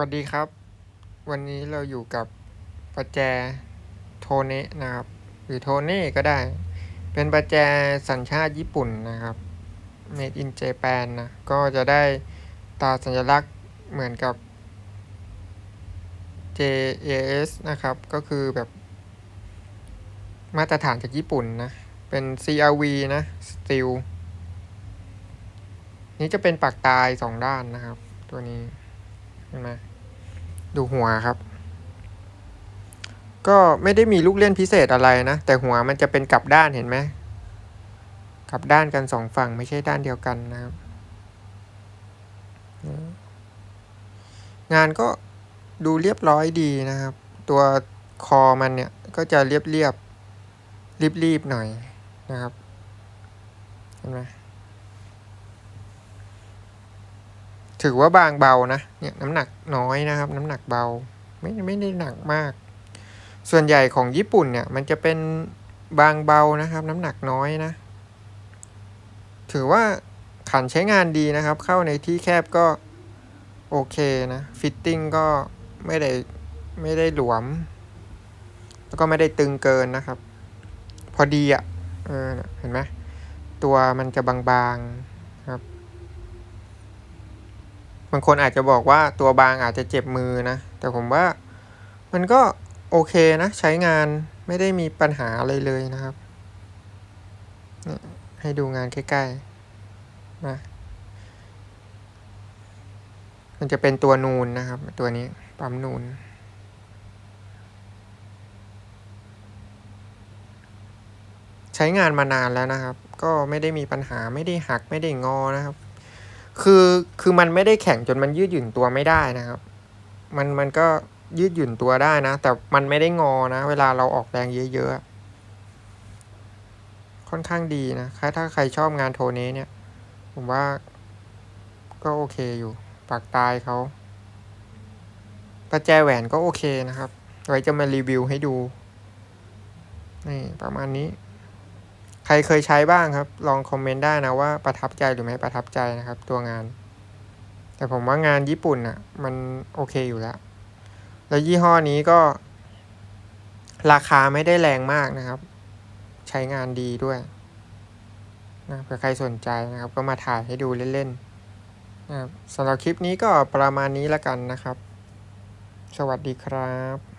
วัสดีครับ วันนี้เราอยู่กับประแจโทเนะนะครับ หรือโทเน่ก็ได้ เป็นประแจสัญชาติญี่ปุ่นนะครับ made in Japan นะ ก็จะได้ตาสัญลักษณ์เหมือนกับ JAS นะครับ ก็คือแบบ มาตรฐานจากญี่ปุ่นนะ เป็น CRV นะ Steel นี้จะเป็นปากตายสองด้านนะครับ ตัวนี้ เห็นไหมดูหัวครับ ก็ไม่ได้มีลูกเล่นพิเศษอะไรนะ แต่หัวมันจะเป็นกลับด้านเห็นไหมกลับด้านกันสองฝั่งไม่ใช่ด้านเดียวกันนะครับ งานก็ดูเรียบร้อยดีนะครับ ตัวคอมันเนี่ยก็จะเรียบเรียบรีบรีบหน่อยนะครับ เห็นไหม ถือว่าบางเบานะเนี่ยน้ำหนักน้อยนะครับ น้ำหนักเบาไม่ไม่ได้หนักมาก ส่วนใหญ่ของญี่ปุ่นเนี่ย มันจะเป็นบางเบานะครับ น้ำหนักน้อยนะ ถือว่าขันใช้งานดีนะครับ เข้าในที่แคบก็โอเคนะ ฟิตติ้งก็ไม่ได้ไม่ได้หลวม แล้วก็ไม่ได้ตึงเกินนะครับ พอดีอะ่ะเออเห็นไหมตัวมันจะบางๆครับบางคนอาจจะบอกว่าตัวบางอาจจะเจ็บมือนะ แต่ผมว่ามันก็โอเคนะ ใช้งานไม่ได้มีปัญหาอะไรเลยนะครับ ให้ดูงานใกล้ๆนะมันจะเป็นตัวนูนนะครับ ตัวนี้ปั๊มนูน ใช้งานมานานแล้วนะครับ ก็ไม่ได้มีปัญหาไม่ได้หักไม่ได้งอนะครับ คือคือมันไม่ได้แข็งจนมันยืดหยุ่นตัวไม่ได้นะครับ มันมันก็ยืดหยุ่นตัวได้นะ แต่มันไม่ได้งอนะ เวลาเราออกแรงเยอะๆ ค่อนข้างดีนะถ้าถ้าใครชอบงานโทเนสเนี่ย ผมว่าก็โอเคอยู่ ปากตายเขาประแจแหวนก็โอเคนะครับ ไว้จะมารีวิวให้ดู นี่ ประมาณนี้ ใครเคยใช้บ้างครับ ลองคอมเมนต์ได้นะว่าประทับใจหรือไม่ประทับใจนะครับ ตัวงาน แต่ผมว่างานญี่ปุ่นอะ มันโอเคอยู่แล้ว แล้วยี่ห้อนี้ก็ ราคาไม่ได้แรงมากนะครับ ใช้งานดีด้วยนะเผื่อใครสนใจนะครับ ก็มาถ่ายให้ดูเล่นๆนะครับสำหรับคลิปนี้ก็ประมาณนี้แล้วกันนะครับ สวัสดีครับ